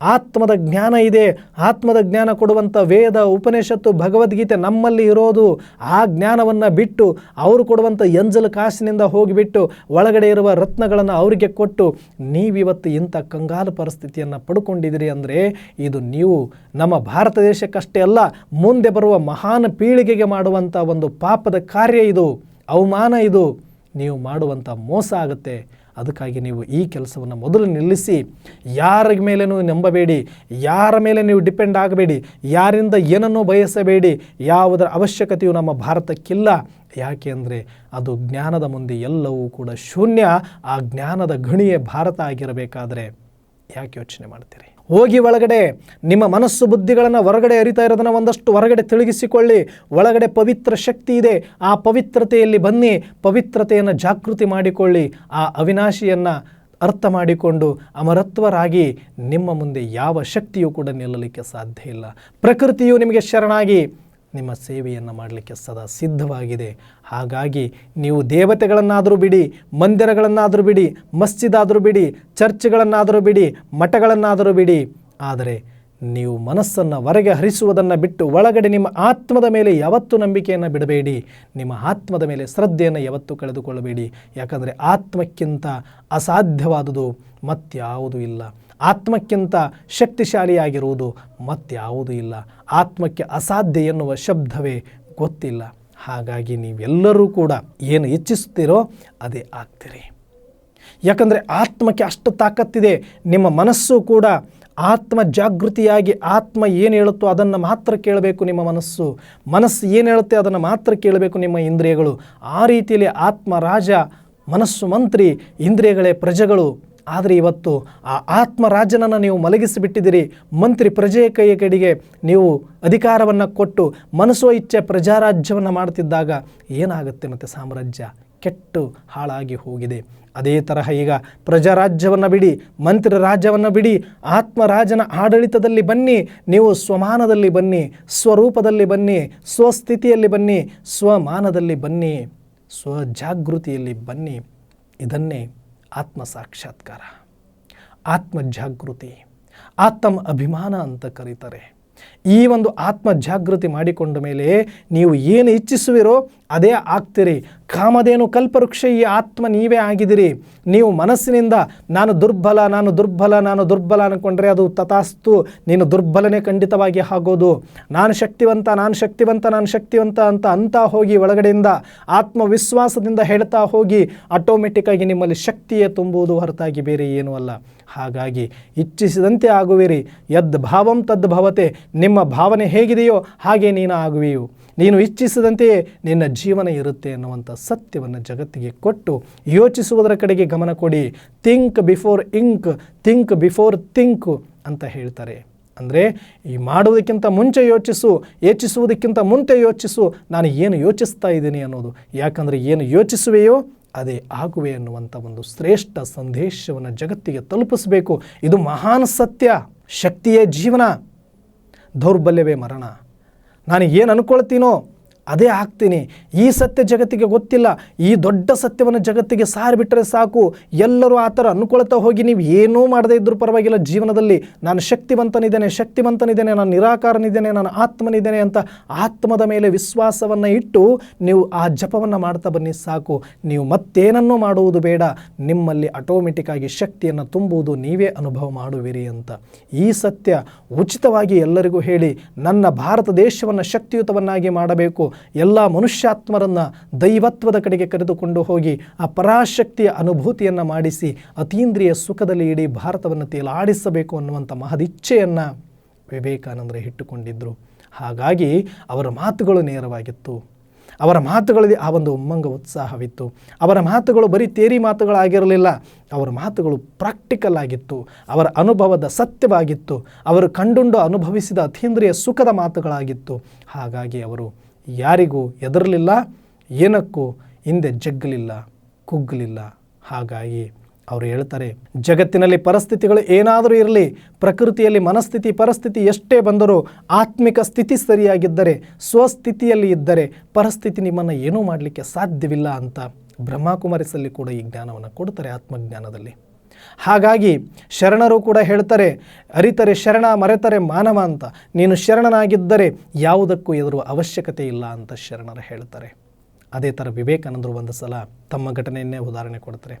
ಆತ್ಮದ ಜ್ಞಾನ ಇದೆ. ಆತ್ಮದ ಜ್ಞಾನ ಕೊಡುವಂಥ ವೇದ, ಉಪನಿಷತ್ತು, ಭಗವದ್ಗೀತೆ ನಮ್ಮಲ್ಲಿ ಇರೋದು. ಆ ಜ್ಞಾನವನ್ನು ಬಿಟ್ಟು ಅವರು ಕೊಡುವಂಥ ಎಂಜಲು ಕಾಸಿನಿಂದ ಹೋಗಿಬಿಟ್ಟು ಒಳಗಡೆ ಇರುವ ರತ್ನಗಳನ್ನು ಅವರಿಗೆ ಕೊಟ್ಟು ನೀವಿವತ್ತು ಇಂಥ ಕಂಗಾಲು ಪರಿಸ್ಥಿತಿಯನ್ನು ಪಡ್ಕೊಂಡಿದ್ದೀರಿ ಅಂದರೆ ಇದು ನೀವು ನಮ್ಮ ಭಾರತ ದೇಶಕ್ಕಷ್ಟೇ ಅಲ್ಲ, ಮುಂದೆ ಬರುವ ಮಹಾನ್ ಪೀಳಿಗೆಗೆ ಮಾಡುವಂಥ ಒಂದು ಪಾಪದ ಕಾರ್ಯ ಇದು. ಅವಮಾನ ಇದು. ನೀವು ಮಾಡುವಂಥ ಮೋಸ ಆಗುತ್ತೆ. ಅದಕ್ಕಾಗಿ ನೀವು ಈ ಕೆಲಸವನ್ನು ಮೊದಲು ನಿಲ್ಲಿಸಿ ಯಾರ ಮೇಲೇನೂ ನಂಬಬೇಡಿ, ಯಾರ ಮೇಲೆ ನೀವು ಡಿಪೆಂಡ್ ಆಗಬೇಡಿ, ಯಾರಿಂದ ಏನನ್ನೂ ಬಯಸಬೇಡಿ, ಯಾವುದರ ಅವಶ್ಯಕತೆಯು ನಮ್ಮ ಭಾರತಕ್ಕಿಲ್ಲ. ಯಾಕೆ ಅದು ಜ್ಞಾನದ ಮುಂದೆ ಎಲ್ಲವೂ ಕೂಡ ಶೂನ್ಯ, ಆ ಜ್ಞಾನದ ಗಣಿಯೇ ಭಾರತ ಆಗಿರಬೇಕಾದರೆ. ಯಾಕೆ ಯೋಚನೆ ಮಾಡ್ತೀರಿ? ಹೋಗಿ ಒಳಗಡೆ ನಿಮ್ಮ ಮನಸ್ಸು ಬುದ್ಧಿಗಳನ್ನು ಹೊರಗಡೆ ಅರಿತಾ ಇರೋದನ್ನು ಒಂದಷ್ಟು ಹೊರಗಡೆ ತಿಳುಗಿಸಿಕೊಳ್ಳಿ. ಒಳಗಡೆ ಪವಿತ್ರ ಶಕ್ತಿ ಇದೆ. ಆ ಪವಿತ್ರತೆಯಲ್ಲಿ ಬನ್ನಿ. ಪವಿತ್ರತೆಯನ್ನು ಜಾಗೃತಿ ಮಾಡಿಕೊಳ್ಳಿ. ಆ ಅವಿನಾಶಿಯನ್ನು ಅರ್ಥ ಮಾಡಿಕೊಂಡು ಅಮರತ್ವರಾಗಿ ನಿಮ್ಮ ಮುಂದೆ ಯಾವ ಶಕ್ತಿಯೂ ಕೂಡ ನಿಲ್ಲಲಿಕ್ಕೆ ಸಾಧ್ಯ ಇಲ್ಲ. ಪ್ರಕೃತಿಯು ನಿಮಗೆ ಶರಣಾಗಿ ನಿಮ್ಮ ಸೇವೆಯನ್ನು ಮಾಡಲಿಕ್ಕೆ ಸದಾ ಸಿದ್ಧವಾಗಿದೆ. ಹಾಗಾಗಿ ನೀವು ದೇವತೆಗಳನ್ನಾದರೂ ಬಿಡಿ, ಮಂದಿರಗಳನ್ನಾದರೂ ಬಿಡಿ, ಮಸ್ಜಿದಾದರೂ ಬಿಡಿ, ಚರ್ಚ್ಗಳನ್ನಾದರೂ ಬಿಡಿ, ಮಠಗಳನ್ನಾದರೂ ಬಿಡಿ. ಆದರೆ ನೀವು ಮನಸ್ಸನ್ನು ಹೊರಗೆ ಹರಿಸುವುದನ್ನು ಬಿಟ್ಟು ಒಳಗಡೆ ನಿಮ್ಮ ಆತ್ಮದ ಮೇಲೆ ಯಾವತ್ತೂ ನಂಬಿಕೆಯನ್ನು ಬಿಡಬೇಡಿ. ನಿಮ್ಮ ಆತ್ಮದ ಮೇಲೆ ಶ್ರದ್ಧೆಯನ್ನು ಯಾವತ್ತೂ ಕಳೆದುಕೊಳ್ಳಬೇಡಿ. ಯಾಕಂದರೆ ಆತ್ಮಕ್ಕಿಂತ ಅಸಾಧ್ಯವಾದುದು ಮತ್ಯಾವುದೂ ಇಲ್ಲ. ಆತ್ಮಕ್ಕಿಂತ ಶಕ್ತಿಶಾಲಿಯಾಗಿರುವುದು ಮತ್ತಾವುದೂ ಇಲ್ಲ. ಆತ್ಮಕ್ಕೆ ಅಸಾಧ್ಯ ಎನ್ನುವ ಶಬ್ದವೇ ಗೊತ್ತಿಲ್ಲ. ಹಾಗಾಗಿ ನೀವೆಲ್ಲರೂ ಕೂಡ ಏನು ಇಚ್ಛಿಸುತ್ತೀರೋ ಅದೇ ಆಗ್ತೀರಿ. ಯಾಕಂದರೆ ಆತ್ಮಕ್ಕೆ ಅಷ್ಟು ತಾಕತ್ತಿದೆ. ನಿಮ್ಮ ಮನಸ್ಸು ಕೂಡ ಆತ್ಮ ಜಾಗೃತಿಯಾಗಿ ಆತ್ಮ ಏನು ಹೇಳುತ್ತೋ ಅದನ್ನು ಮಾತ್ರ ಕೇಳಬೇಕು ನಿಮ್ಮ ಮನಸ್ಸು. ಮನಸ್ಸು ಏನು ಹೇಳುತ್ತೆ ಅದನ್ನು ಮಾತ್ರ ಕೇಳಬೇಕು ನಿಮ್ಮ ಇಂದ್ರಿಯಗಳು. ಆ ರೀತಿಯಲ್ಲಿ ಆತ್ಮ ರಾಜ, ಮನಸ್ಸು ಮಂತ್ರಿ, ಇಂದ್ರಿಯಗಳೇ ಪ್ರಜೆಗಳು. ಆದರೆ ಇವತ್ತು ಆ ಆತ್ಮ ರಾಜನನ್ನು ನೀವು ಮಲಗಿಸಿಬಿಟ್ಟಿದ್ದೀರಿ. ಮಂತ್ರಿ ಪ್ರಜೆಯ ಕೈಯ ಕಡೆಗೆ ನೀವು ಅಧಿಕಾರವನ್ನು ಕೊಟ್ಟು ಮನಸ್ಸೋ ಇಚ್ಛೆ ಪ್ರಜಾರಾಜ್ಯವನ್ನು ಮಾಡ್ತಿದ್ದಾಗ ಏನಾಗುತ್ತೆ ಮತ್ತು ಸಾಮ್ರಾಜ್ಯ? ಕೆಟ್ಟು ಹಾಳಾಗಿ ಹೋಗಿದೆ. ಅದೇ ತರಹ ಈಗ ಪ್ರಜಾರಾಜ್ಯವನ್ನು ಬಿಡಿ, ಮಂತ್ರಿ ರಾಜ್ಯವನ್ನು ಬಿಡಿ, ಆತ್ಮರಾಜನ ಆಡಳಿತದಲ್ಲಿ ಬನ್ನಿ, ನೀವು ಸ್ವಮಾನದಲ್ಲಿ ಬನ್ನಿ, ಸ್ವರೂಪದಲ್ಲಿ ಬನ್ನಿ, ಸ್ವಸ್ಥಿತಿಯಲ್ಲಿ ಬನ್ನಿ, ಸ್ವಮಾನದಲ್ಲಿ ಬನ್ನಿ, ಸ್ವಜಾಗೃತಿಯಲ್ಲಿ ಬನ್ನಿ. ಇದನ್ನೇ ಆತ್ಮ ಸಾಕ್ಷಾತ್ಕಾರ ಆತ್ಮ ಜಾಗೃತಿ ಆತ್ಮ ಅಭಿಮಾನ ಅಂತ ಕರೀತಾರೆ. ಈ ಒಂದು ಆತ್ಮ ಜಾಗೃತಿ ಮಾಡಿಕೊಂಡ ಮೇಲೆ ನೀವು ಏನು ಇಚ್ಛಿಸುವಿರೋ ಅದೇ ಆಗ್ತಿರಿ. ಕಾಮಧೇನು ಕಲ್ಪವೃಕ್ಷ ಈ ಆತ್ಮ ನೀವೇ ಆಗಿದಿರಿ. ನೀವು ಮನಸ್ಸಿನಿಂದ ನಾನು ದುರ್ಬಲ ನಾನು ದುರ್ಬಲ ನಾನು ದುರ್ಬಲ ಅನ್ಕೊಂಡ್ರೆ ಅದು ತಥಾಸ್ತು. ನೀನು ದುರ್ಬಲನೇ ಖಂಡಿತವಾಗಿ ಆಗೋದು. ನಾನು ಶಕ್ತಿವಂತ ನಾನು ಶಕ್ತಿವಂತ ನಾನು ಶಕ್ತಿವಂತ ಅಂತ ಅಂತ ಹೋಗಿ ಒಳಗಡೆಯಿಂದ, ಆತ್ಮವಿಶ್ವಾಸದಿಂದ ಹೇಳ್ತಾ ಹೋಗಿ ಆಟೋಮೆಟಿಕ್ಕಾಗಿ ನಿಮ್ಮಲ್ಲಿ ಶಕ್ತಿಯೇ ತುಂಬುವುದು ಹೊರತಾಗಿ ಬೇರೆ ಏನೂ ಅಲ್ಲ. ಹಾಗಾಗಿ ಇಚ್ಛಿಸಿದಂತೆ ಆಗುವಿರಿ. ಯದ್ ಭಾವಂ ತದ್ ಭವತೆ. ನಿಮ್ಮ ಭಾವನೆ ಹೇಗಿದೆಯೋ ಹಾಗೆ ನೀನು ಆಗುವೆಯು. ನೀನು ಇಚ್ಛಿಸಿದಂತೆಯೇ ನಿನ್ನ ಜೀವನ ಇರುತ್ತೆ ಅನ್ನುವಂಥ ಸತ್ಯವನ್ನು ಜಗತ್ತಿಗೆ ಕೊಟ್ಟು ಯೋಚಿಸುವುದರ ಕಡೆಗೆ ಗಮನ ಕೊಡಿ. Think before ink think before think ಅಂತ ಹೇಳ್ತಾರೆ. ಅಂದರೆ ಈ ಮಾಡುವುದಕ್ಕಿಂತ ಮುಂಚೆ ಯೋಚಿಸು, ಯೋಚಿಸುವುದಕ್ಕಿಂತ ಮುಂಚೆ ಯೋಚಿಸು, ನಾನು ಏನು ಯೋಚಿಸ್ತಾ ಇದ್ದೀನಿ ಅನ್ನೋದು. ಯಾಕಂದರೆ ಏನು ಯೋಚಿಸುವೆಯೋ ಅದೇ ಆಗುವೆ ಅನ್ನುವಂಥ ಒಂದು ಶ್ರೇಷ್ಠ ಸಂದೇಶವನ್ನು ಜಗತ್ತಿಗೆ ತಲುಪಿಸಬೇಕು. ಇದು ಮಹಾನ್ ಸತ್ಯ. ಶಕ್ತಿಯೇ ಜೀವನ. ದೌರ್ಬಲ್ಯವೇ ಮರಣ. ನಾನು ಏನು ಅನ್ಕೊಳ್ತೀನೋ ಅದೇ ಆಗ್ತೀನಿ. ಈ ಸತ್ಯ ಜಗತ್ತಿಗೆ ಗೊತ್ತಿಲ್ಲ. ಈ ದೊಡ್ಡ ಸತ್ಯವನ್ನು ಜಗತ್ತಿಗೆ ಸಾರಿಬಿಟ್ರೆ ಸಾಕು. ಎಲ್ಲರೂ ಆ ಥರ ಅನ್ಕೊಳ್ತಾ ಹೋಗಿ ನೀವು ಏನೂ ಮಾಡದೇ ಇದ್ರೂ ಪರವಾಗಿಲ್ಲ. ಜೀವನದಲ್ಲಿ ನಾನು ಶಕ್ತಿವಂತನಿದ್ದೇನೆ ಶಕ್ತಿವಂತನಿದ್ದೇನೆ, ನಾನು ನಿರಾಕಾರನಿದ್ದೇನೆ, ನಾನು ಆತ್ಮನಿದ್ದೇನೆ ಅಂತ ಆತ್ಮದ ಮೇಲೆ ವಿಶ್ವಾಸವನ್ನು ಇಟ್ಟು ನೀವು ಆ ಜಪವನ್ನು ಮಾಡ್ತಾ ಬನ್ನಿ ಸಾಕು. ನೀವು ಮತ್ತೇನನ್ನು ಮಾಡುವುದು ಬೇಡ. ನಿಮ್ಮಲ್ಲಿ ಆಟೋಮೆಟಿಕ್ಕಾಗಿ ಶಕ್ತಿಯನ್ನು ತುಂಬುವುದು ನೀವೇ ಅನುಭವ ಮಾಡುವಿರಿ ಅಂತ. ಈ ಸತ್ಯ ಉಚಿತವಾಗಿ ಎಲ್ಲರಿಗೂ ಹೇಳಿ, ನನ್ನ ಭಾರತ ದೇಶವನ್ನು ಶಕ್ತಿಯುತವನ್ನಾಗಿ ಮಾಡಬೇಕು. ಎಲ್ಲ ಮನುಷ್ಯಾತ್ಮರನ್ನು ದೈವತ್ವದ ಕಡೆಗೆ ಕರೆದುಕೊಂಡು ಹೋಗಿ ಆ ಪರಾಶಕ್ತಿಯ ಅನುಭೂತಿಯನ್ನು ಮಾಡಿಸಿ ಅತೀಂದ್ರಿಯ ಸುಖದಲ್ಲಿ ಇಡೀ ಭಾರತವನ್ನು ತೇಲಾಡಿಸಬೇಕು ಅನ್ನುವಂಥ ಮಹದಿಚ್ಛೆಯನ್ನು ವಿವೇಕಾನಂದರು ಇಟ್ಟುಕೊಂಡಿದ್ದರು ಹಾಗಾಗಿ ಅವರ ಮಾತುಗಳು ನೇರವಾಗಿತ್ತು. ಅವರ ಮಾತುಗಳಲ್ಲಿ ಆ ಒಂದು ಉಮ್ಮಂಗ ಉತ್ಸಾಹವಿತ್ತು. ಅವರ ಮಾತುಗಳು ಬರೀ ತೇರಿ ಮಾತುಗಳಾಗಿರಲಿಲ್ಲ, ಅವರ ಮಾತುಗಳು ಪ್ರಾಕ್ಟಿಕಲ್ ಆಗಿತ್ತು. ಅವರ ಅನುಭವದ ಸತ್ಯವಾಗಿತ್ತು. ಅವರು ಕಂಡುಂಡು ಅನುಭವಿಸಿದ ಅತೀಂದ್ರಿಯ ಸುಖದ ಮಾತುಗಳಾಗಿತ್ತು. ಹಾಗಾಗಿ ಅವರು ಯಾರಿಗೂ ಎದರಲಿಲ್ಲ ಏನಕ್ಕೂ ಹಿಂದೆ ಜಗ್ಗಲಿಲ್ಲ, ಕುಗ್ಗಲಿಲ್ಲ. ಹಾಗಾಗಿ ಅವರು ಹೇಳ್ತಾರೆ, ಜಗತ್ತಿನಲ್ಲಿ ಪರಿಸ್ಥಿತಿಗಳು ಏನಾದರೂ ಇರಲಿ, ಪ್ರಕೃತಿಯಲ್ಲಿ ಮನಸ್ಥಿತಿ, ಪರಿಸ್ಥಿತಿ ಎಷ್ಟೇ ಬಂದರೂ, ಆತ್ಮಿಕ ಸ್ಥಿತಿ ಸರಿಯಾಗಿದ್ದರೆ, ಸ್ವಸ್ಥಿತಿಯಲ್ಲಿ ಇದ್ದರೆ, ಪರಿಸ್ಥಿತಿ ನಿಮ್ಮನ್ನು ಏನೂ ಮಾಡಲಿಕ್ಕೆ ಸಾಧ್ಯವಿಲ್ಲ ಅಂತ ಬ್ರಹ್ಮಕುಮಾರಿಸಲ್ಲಿ ಕೂಡ ಈ ಜ್ಞಾನವನ್ನು ಕೊಡ್ತಾರೆ ಆತ್ಮಜ್ಞಾನದಲ್ಲಿ. ಹಾಗಾಗಿ ಶರಣರು ಕೂಡ ಹೇಳ್ತಾರೆ, ಅರಿತರೆ ಶರಣ ಮರೆತರೆ ಮಾನವ ಅಂತ. ನೀನು ಶರಣನಾಗಿದ್ದರೆ ಯಾವುದಕ್ಕೂ ಎದುರುವ ಅವಶ್ಯಕತೆ ಇಲ್ಲ ಅಂತ ಶರಣರು ಹೇಳ್ತಾರೆ. ಅದೇ ಥರ ವಿವೇಕಾನಂದರು ಒಂದು ಸಲ ತಮ್ಮ ಘಟನೆಯನ್ನೇ ಉದಾಹರಣೆ ಕೊಡ್ತಾರೆ.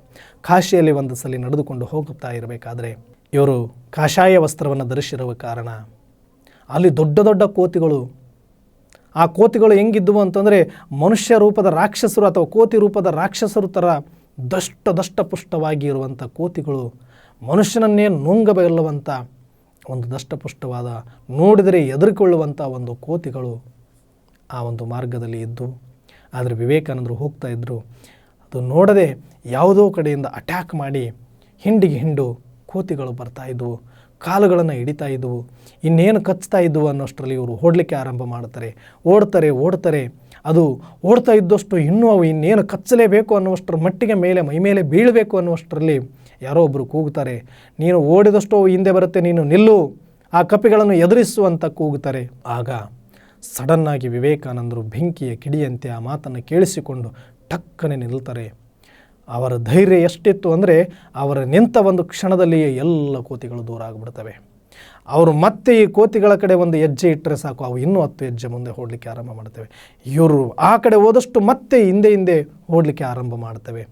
ಕಾಶಿಯಲ್ಲಿ ಒಂದು ಸಲ ನಡೆದುಕೊಂಡು ಹೋಗುತ್ತಾ ಇರಬೇಕಾದ್ರೆ ಇವರು ಕಾಷಾಯ ವಸ್ತ್ರವನ್ನು ಧರಿಸಿರುವ ಕಾರಣ ಅಲ್ಲಿ ದೊಡ್ಡ ದೊಡ್ಡ ಕೋತಿಗಳು, ಆ ಕೋತಿಗಳು ಹೆಂಗಿದ್ದವು ಅಂತಂದರೆ ಮನುಷ್ಯ ರೂಪದ ರಾಕ್ಷಸರು ಅಥವಾ ಕೋತಿ ರೂಪದ ರಾಕ್ಷಸರು ಥರ ದಷ್ಟ ದಷ್ಟಪುಷ್ಟವಾಗಿ ಇರುವಂಥ ಕೋತಿಗಳು ಮನುಷ್ಯನನ್ನೇ ನುಂಗಬಲ್ಲವಂಥ ಒಂದು ದಷ್ಟಪುಷ್ಟವಾದ, ನೋಡಿದರೆ ಎದುರುಕೊಳ್ಳುವಂಥ ಒಂದು ಕೋತಿಗಳು ಆ ಒಂದು ಮಾರ್ಗದಲ್ಲಿ ಇದ್ದು, ಆದರೆ ವಿವೇಕಾನಂದರು ಹೋಗ್ತಾ ಇದ್ದರು ಅದು ನೋಡದೆ ಯಾವುದೋ ಕಡೆಯಿಂದ ಅಟ್ಯಾಕ್ ಮಾಡಿ ಹಿಂಡಿಗೆ ಹಿಂಡು ಕೋತಿಗಳು ಬರ್ತಾ ಇದ್ದವು ಕಾಲುಗಳನ್ನು ಹಿಡಿತಾ ಇದ್ದವು ಇನ್ನೇನು ಕಚ್ತಾ ಇದ್ದವು ಅನ್ನೋಷ್ಟರಲ್ಲಿ ಇವರು ಓಡಲಿಕ್ಕೆ ಆರಂಭ ಮಾಡ್ತಾರೆ. ಓಡ್ತಾರೆ ಓಡ್ತಾರೆ. ಅದು ಓಡ್ತಾ ಇದ್ದಷ್ಟು ಇನ್ನೂ ಅವು ಇನ್ನೇನು ಕಚ್ಚಲೇಬೇಕು ಅನ್ನುವಷ್ಟರ ಮಟ್ಟಿಗೆ ಮೇಲೆ, ಮೈ ಮೇಲೆ ಬೀಳಬೇಕು ಅನ್ನುವಷ್ಟರಲ್ಲಿ ಯಾರೋ ಒಬ್ಬರು ಕೂಗುತ್ತಾರೆ. ನೀನು ಓಡಿದಷ್ಟು ಅವು ಹಿಂದೆ ಬರುತ್ತೆ, ನೀನು ನಿಲ್ಲು, ಆ ಕಪಿಗಳನ್ನು ಎದುರಿಸುವಂತ ಕೂಗುತ್ತಾರೆ. ಆಗ ಸಡನ್ನಾಗಿ ವಿವೇಕಾನಂದರು ಬೆಂಕಿಯ ಕಿಡಿಯಂತೆ ಆ ಮಾತನ್ನು ಕೇಳಿಸಿಕೊಂಡು ಟಕ್ಕನೆ ನಿಲ್ತಾರೆ. ಅವರ ಧೈರ್ಯ ಎಷ್ಟಿತ್ತು ಅಂದರೆ ಅವರ ನಿಂತ ಒಂದು ಕ್ಷಣದಲ್ಲಿಯೇ ಎಲ್ಲ ಕೋತಿಗಳು ದೂರ ಆಗಿಬಿಡ್ತವೆ ಅವರು ಮತ್ತೆ ಈ ಕೋತಿಗಳ ಕಡೆ ಒಂದು ಹೆಜ್ಜೆ ಇಟ್ಟರೆ ಸಾಕು. ಅವು ಇನ್ನೂ ಹತ್ತು ಹೆಜ್ಜೆ ಮುಂದೆ ಓಡಲಿಕ್ಕೆ ಆರಂಭ ಮಾಡ್ತವೆ. ಇವರು ಆ ಕಡೆ ಹೋದಷ್ಟು ಮತ್ತೆ ಹಿಂದೆ ಹಿಂದೆ ಓಡಲಿಕ್ಕೆ ಆರಂಭ ಮಾಡ್ತವೆ.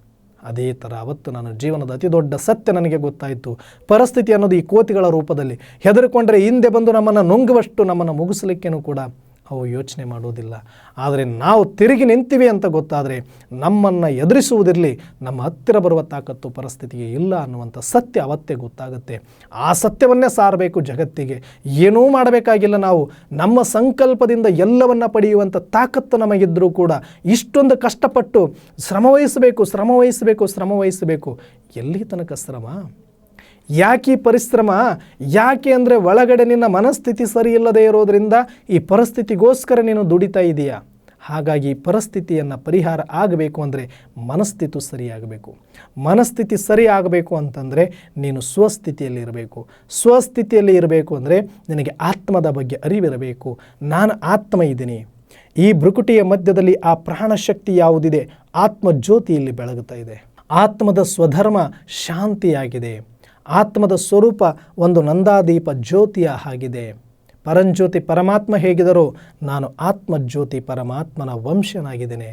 ಅದೇ ಥರ ಅವತ್ತು ನನ್ನ ಜೀವನದ ಅತಿ ದೊಡ್ಡ ಸತ್ಯ ನನಗೆ ಗೊತ್ತಾಯಿತು. ಪರಿಸ್ಥಿತಿ ಅನ್ನೋದು ಈ ಕೋತಿಗಳ ರೂಪದಲ್ಲಿ ಹೆದರಿಕೊಂಡರೆ ಹಿಂದೆ ಬಂದು ನಮ್ಮನ್ನು ನುಂಗುವಷ್ಟು ನಮ್ಮನ್ನು ಮುಗಿಸಲಿಕ್ಕೇನೂ ಕೂಡ ಅವು ಯೋಚನೆ ಮಾಡುವುದಿಲ್ಲ ಆದರೆ ನಾವು ತಿರುಗಿ ನಿಂತೀವಿ ಅಂತ ಗೊತ್ತಾದರೆ ನಮ್ಮನ್ನು ಎದುರಿಸುವುದಿರಲಿ, ನಮ್ಮ ಹತ್ತಿರ ಬರುವ ತಾಕತ್ತು ಪರಿಸ್ಥಿತಿಗೆ ಇಲ್ಲ ಅನ್ನುವಂಥ ಸತ್ಯ ಅವತ್ತೇ ಗೊತ್ತಾಗುತ್ತೆ. ಆ ಸತ್ಯವನ್ನೇ ಸಾರಬೇಕು ಜಗತ್ತಿಗೆ. ಏನೂ ಮಾಡಬೇಕಾಗಿಲ್ಲ ನಾವು. ನಮ್ಮ ಸಂಕಲ್ಪದಿಂದ ಎಲ್ಲವನ್ನ ಪಡೆಯುವಂಥ ತಾಕತ್ತು ನಮಗಿದ್ದರೂ ಕೂಡ ಇಷ್ಟೊಂದು ಕಷ್ಟಪಟ್ಟು ಶ್ರಮವಹಿಸಬೇಕು ಶ್ರಮವಹಿಸಬೇಕು ಶ್ರಮವಹಿಸಬೇಕು. ಎಲ್ಲಿ ತನಕ ಶ್ರಮ? ಯಾಕೆ ಪರಿಶ್ರಮ? ಯಾಕೆ ಅಂದರೆ ಒಳಗಡೆ ನಿನ್ನ ಮನಸ್ಥಿತಿ ಸರಿ ಇಲ್ಲದೆ ಇರೋದರಿಂದ ಈ ಪರಿಸ್ಥಿತಿಗೋಸ್ಕರ ನೀನು ದುಡಿತಾ ಇದೆಯಾ? ಹಾಗಾಗಿ ಪರಿಸ್ಥಿತಿಯನ್ನು ಪರಿಹಾರ ಆಗಬೇಕು ಅಂದರೆ ಮನಸ್ಥಿತಿ ಸರಿಯಾಗಬೇಕು. ಮನಸ್ಥಿತಿ ಸರಿ ಆಗಬೇಕು ಅಂತಂದರೆ ನೀನು ಸ್ವಸ್ಥಿತಿಯಲ್ಲಿ ಇರಬೇಕು. ಸ್ವಸ್ಥಿತಿಯಲ್ಲಿ ಇರಬೇಕು ಅಂದರೆ ನಿನಗೆ ಆತ್ಮದ ಬಗ್ಗೆ ಅರಿವಿರಬೇಕು. ನಾನು ಆತ್ಮ ಇದ್ದೀನಿ. ಈ ಭ್ರುಕುಟಿಯ ಮಧ್ಯದಲ್ಲಿ ಆ ಪ್ರಾಣಶಕ್ತಿ ಯಾವುದಿದೆ? ಆತ್ಮ ಜ್ಯೋತಿಯಲ್ಲಿ ಬೆಳಗುತ್ತಾ ಇದೆ. ಆತ್ಮದ ಸ್ವಧರ್ಮ ಶಾಂತಿಯಾಗಿದೆ. ಆತ್ಮದ ಸ್ವರೂಪ ಒಂದು ನಂದಾದೀಪ ಜ್ಯೋತಿಯ ಹಾಗಿದೆ. ಪರಂಜ್ಯೋತಿ ಪರಮಾತ್ಮ ಹೇಗಿದರೋ ನಾನು ಆತ್ಮಜ್ಯೋತಿ ಪರಮಾತ್ಮನ ವಂಶನಾಗಿದ್ದೇನೆ.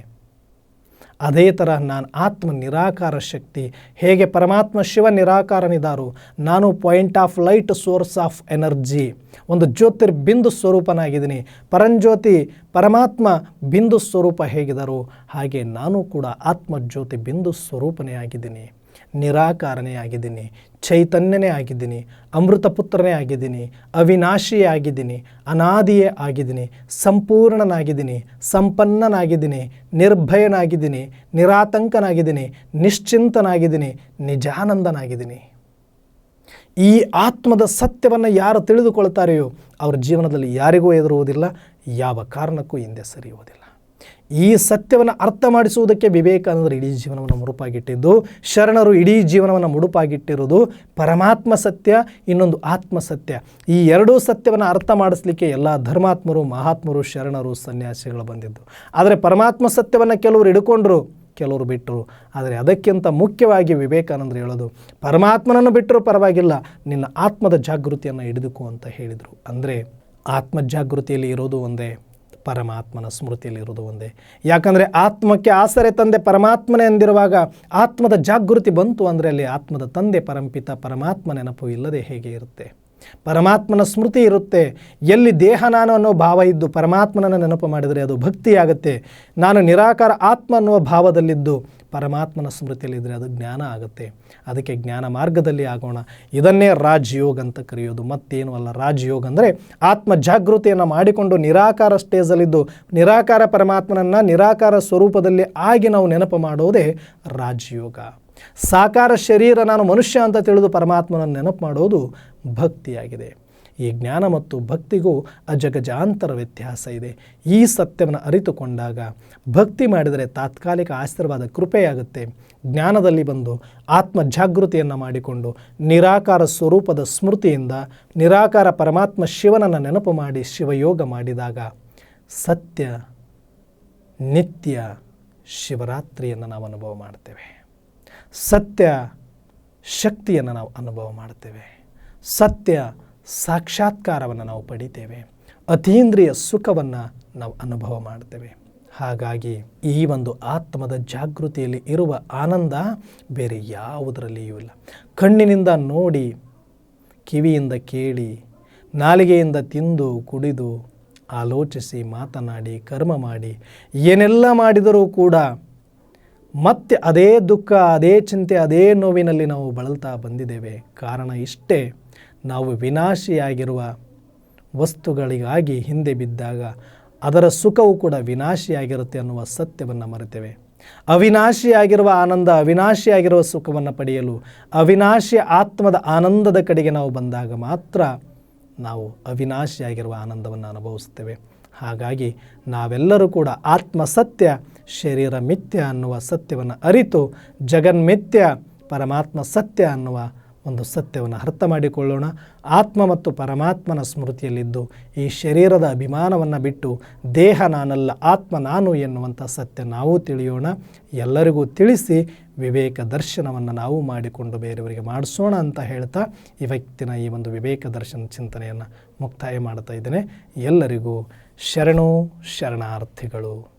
ಅದೇ ಥರ ನಾನು ಆತ್ಮ ನಿರಾಕಾರ ಶಕ್ತಿ, ಹೇಗೆ ಪರಮಾತ್ಮ ಶಿವ ನಿರಾಕಾರನಿದ್ದಾರೋ, ನಾನು point of light source of energy ಒಂದು ಜ್ಯೋತಿರ್ಬಿಂದು ಸ್ವರೂಪನಾಗಿದ್ದೀನಿ. ಪರಂಜ್ಯೋತಿ ಪರಮಾತ್ಮ ಬಿಂದು ಸ್ವರೂಪ ಹೇಗಿದಾರೋ ಹಾಗೆ ನಾನು ಕೂಡ ಆತ್ಮಜ್ಯೋತಿ ಬಿಂದು ಸ್ವರೂಪನೇ ಆಗಿದ್ದೀನಿ. ನಿರಾಕಾರನೇ ಆಗಿದ್ದೀನಿ. ಚೈತನ್ಯನೇ ಆಗಿದ್ದೀನಿ ಅಮೃತಪುತ್ರನೇ ಆಗಿದ್ದೀನಿ, ಅವಿನಾಶಿಯೇ ಆಗಿದ್ದೀನಿ, ಅನಾದಿಯೇ ಆಗಿದ್ದೀನಿ, ಸಂಪೂರ್ಣನಾಗಿದ್ದೀನಿ, ಸಂಪನ್ನನಾಗಿದ್ದೀನಿ, ನಿರ್ಭಯನಾಗಿದ್ದೀನಿ, ನಿರಾತಂಕನಾಗಿದ್ದೀನಿ, ನಿಶ್ಚಿಂತನಾಗಿದ್ದೀನಿ, ನಿಜಾನಂದನಾಗಿದ್ದೀನಿ. ಈ ಆತ್ಮದ ಸತ್ಯವನ್ನು ಯಾರು ತಿಳಿದುಕೊಳ್ತಾರೆಯೋ, ಅವ್ರ ಜೀವನದಲ್ಲಿ ಯಾರಿಗೂ ಎದುರುವುದಿಲ್ಲ ಯಾವ ಕಾರಣಕ್ಕೂ ಹಿಂದೆ ಸರಿಯುವುದಿಲ್ಲ. ಈ ಸತ್ಯವನ್ನು ಅರ್ಥ ಮಾಡಿಸುವುದಕ್ಕೆ ವಿವೇಕಾನಂದರು ಇಡೀ ಜೀವನವನ್ನು ಮುಡುಪಾಗಿಟ್ಟಿದ್ದು ಶರಣರು ಇಡೀ ಜೀವನವನ್ನು ಮುಡುಪಾಗಿಟ್ಟಿರುವುದು ಪರಮಾತ್ಮ ಸತ್ಯ, ಇನ್ನೊಂದು ಆತ್ಮ ಸತ್ಯ. ಈ ಎರಡೂ ಸತ್ಯವನ್ನು ಅರ್ಥ ಮಾಡಿಸ್ಲಿಕ್ಕೆ ಎಲ್ಲ ಧರ್ಮಾತ್ಮರು, ಮಹಾತ್ಮರು, ಶರಣರು, ಸನ್ಯಾಸಿಗಳು ಬಂದಿದ್ದು. ಆದರೆ ಪರಮಾತ್ಮ ಸತ್ಯವನ್ನು ಕೆಲವರು ಹಿಡ್ಕೊಂಡ್ರು, ಕೆಲವರು ಬಿಟ್ಟರು ಆದರೆ ಅದಕ್ಕಿಂತ ಮುಖ್ಯವಾಗಿ ವಿವೇಕಾನಂದರು ಹೇಳೋದು, ಪರಮಾತ್ಮನನ್ನು ಬಿಟ್ಟರು ಪರವಾಗಿಲ್ಲ, ನಿನ್ನ ಆತ್ಮದ ಜಾಗೃತಿಯನ್ನು ಹಿಡಿದುಕೋ ಅಂತ ಹೇಳಿದರು. ಅಂದರೆ ಆತ್ಮ ಜಾಗೃತಿಯಲ್ಲಿ ಇರೋದು ಒಂದೇ ಪರಮಾತ್ಮನ ಸ್ಮೃತಿಯಲ್ಲಿ ಇರುವುದು ಒಂದೇ. ಯಾಕಂದರೆ ಆತ್ಮಕ್ಕೆ ಆಸರೆ ತಂದೆ ಪರಮಾತ್ಮನೇ ಎಂದಿರುವಾಗ ಆತ್ಮದ ಜಾಗೃತಿ ಬಂತು ಅಂದರೆ ಅಲ್ಲಿ ಆತ್ಮದ ತಂದೆ ಪರಂಪಿತ ಪರಮಾತ್ಮ ನೆನಪು ಇಲ್ಲದೆ ಹೇಗೆ ಇರುತ್ತೆ? ಪರಮಾತ್ಮನ ಸ್ಮೃತಿ ಇರುತ್ತೆ. ಎಲ್ಲಿ ದೇಹ ನಾನು ಅನ್ನೋ ಭಾವ ಇದ್ದು ಪರಮಾತ್ಮನನ್ನು ನೆನಪು ಮಾಡಿದರೆ ಅದು ಭಕ್ತಿಯಾಗುತ್ತೆ. ನಾನು ನಿರಾಕಾರ ಆತ್ಮ ಅನ್ನುವ ಭಾವದಲ್ಲಿದ್ದು ಪರಮಾತ್ಮನ ಸ್ಮೃತಿಯಲ್ಲಿದ್ದರೆ ಅದು ಜ್ಞಾನ ಆಗುತ್ತೆ. ಅದಕ್ಕೆ ಜ್ಞಾನ ಮಾರ್ಗದಲ್ಲಿ ಆಗೋಣ. ಇದನ್ನೇ ರಾಜಯೋಗ ಅಂತ ಕರೆಯೋದು. ಮತ್ತೇನು ಅಲ್ಲ, ರಾಜಯೋಗ ಅಂದರೆ ಆತ್ಮ ಜಾಗೃತಿಯನ್ನು ಮಾಡಿಕೊಂಡು ನಿರಾಕಾರ ಸ್ಟೇಜಲ್ಲಿದ್ದು ನಿರಾಕಾರ ಪರಮಾತ್ಮನನ್ನು ನಿರಾಕಾರ ಸ್ವರೂಪದಲ್ಲಿ ಆಗಿ ನಾವು ನೆನಪು ಮಾಡೋದೇ ರಾಜಯೋಗ. ಸಾಕಾರ ಶರೀರ ನಾನು ಮನುಷ್ಯ ಅಂತ ತಿಳಿದು ಪರಮಾತ್ಮನನ್ನು ನೆನಪು ಮಾಡೋದು ಭಕ್ತಿಯಾಗಿದೆ. ಈ ಜ್ಞಾನ ಮತ್ತು ಭಕ್ತಿಗೂ ಅಜಗಜಾಂತರ ವ್ಯತ್ಯಾಸ ಇದೆ. ಈ ಸತ್ಯವನ್ನು ಅರಿತುಕೊಂಡಾಗ ಭಕ್ತಿ ಮಾಡಿದರೆ ತಾತ್ಕಾಲಿಕ ಆಶೀರ್ವಾದ ಕೃಪೆಯಾಗುತ್ತೆ. ಜ್ಞಾನದಲ್ಲಿ ಬಂದು ಆತ್ಮ ಜಾಗೃತಿಯನ್ನು ಮಾಡಿಕೊಂಡು ನಿರಾಕಾರ ಸ್ವರೂಪದ ಸ್ಮೃತಿಯಿಂದ ನಿರಾಕಾರ ಪರಮಾತ್ಮ ಶಿವನನ್ನು ನೆನಪು ಮಾಡಿ ಶಿವಯೋಗ ಮಾಡಿದಾಗ ಸತ್ಯ, ನಿತ್ಯ ಶಿವರಾತ್ರಿಯನ್ನು ನಾವು ಅನುಭವ ಮಾಡ್ತೇವೆ. ಸತ್ಯ, ಶಕ್ತಿಯನ್ನು ನಾವು ಅನುಭವ ಮಾಡ್ತೇವೆ. ಸತ್ಯ ಸಾಕ್ಷಾತ್ಕಾರವನ್ನು ನಾವು ಪಡಿತೇವೆ. ಅತೀಂದ್ರಿಯ ಸುಖವನ್ನು ನಾವು ಅನುಭವ ಮಾಡ್ತೇವೆ. ಹಾಗಾಗಿ ಈ ಒಂದು ಆತ್ಮದ ಜಾಗೃತಿಯಲ್ಲಿ ಇರುವ ಆನಂದ ಬೇರೆ ಯಾವುದರಲ್ಲಿಯೂ ಇಲ್ಲ. ಕಣ್ಣಿನಿಂದ ನೋಡಿ, ಕಿವಿಯಿಂದ ಕೇಳಿ, ನಾಲಿಗೆಯಿಂದ ತಿಂದು, ಕುಡಿದು, ಆಲೋಚಿಸಿ, ಮಾತನಾಡಿ, ಕರ್ಮ ಮಾಡಿ, ಏನೆಲ್ಲ ಮಾಡಿದರೂ ಕೂಡ ಮತ್ತೆ ಅದೇ ದುಃಖ, ಅದೇ ಚಿಂತೆ, ಅದೇ ನೋವಿನಲ್ಲಿ ನಾವು ಬಳಲ್ತಾ ಬಂದಿದ್ದೇವೆ. ಕಾರಣ ಇಷ್ಟೇ. ನಾವು ವಿನಾಶಿಯಾಗಿರುವ ವಸ್ತುಗಳಿಗಾಗಿ ಹಿಂದೆ ಬಿದ್ದಾಗ ಅದರ ಸುಖವು ಕೂಡ ವಿನಾಶಿಯಾಗಿರುತ್ತೆ ಅನ್ನುವ ಸತ್ಯವನ್ನು ಮರೆತೇವೆ. ಅವಿನಾಶಿಯಾಗಿರುವ ಆನಂದ, ಅವಿನಾಶಿಯಾಗಿರುವ ಸುಖವನ್ನು ಪಡೆಯಲು ಅವಿನಾಶಿ ಆತ್ಮದ ಆನಂದದ ಕಡೆಗೆ ನಾವು ಬಂದಾಗ ಮಾತ್ರ ನಾವು ಅವಿನಾಶಿಯಾಗಿರುವ ಆನಂದವನ್ನು ಅನುಭವಿಸ್ತೇವೆ ಹಾಗಾಗಿ ನಾವೆಲ್ಲರೂ ಕೂಡ ಆತ್ಮ ಸತ್ಯ, ಶರೀರ ಮಿಥ್ಯ ಅನ್ನುವ ಸತ್ಯವನ್ನು ಅರಿತು ಜಗನ್ಮಿಥ್ಯ, ಪರಮಾತ್ಮ ಸತ್ಯ ಅನ್ನುವ ಒಂದು ಸತ್ಯವನ್ನು ಅರ್ಥ ಮಾಡಿಕೊಳ್ಳೋಣ. ಆತ್ಮ ಮತ್ತು ಪರಮಾತ್ಮನ ಸ್ಮೃತಿಯಲ್ಲಿದ್ದು ಈ ಶರೀರದ ಅಭಿಮಾನವನ್ನು ಬಿಟ್ಟು ದೇಹ ನಾನಲ್ಲ, ಆತ್ಮ ನಾನು ಎನ್ನುವಂಥ ಸತ್ಯ ನಾವು ತಿಳಿಯೋಣ. ಎಲ್ಲರಿಗೂ ತಿಳಿಸಿ ವಿವೇಕ ದರ್ಶನವನ್ನು ನಾವು ಮಾಡಿಕೊಂಡು ಬೇರೆಯವರಿಗೆ ಮಾಡಿಸೋಣ ಅಂತ ಹೇಳ್ತಾ ಇವತ್ತಿನ ಈ ಒಂದು ವಿವೇಕ ದರ್ಶನ ಚಿಂತನೆಯನ್ನು ಮುಕ್ತಾಯ ಮಾಡ್ತಾ ಇದ್ದೇನೆ. ಎಲ್ಲರಿಗೂ ಶರಣು ಶರಣಾರ್ಥಿಗಳು.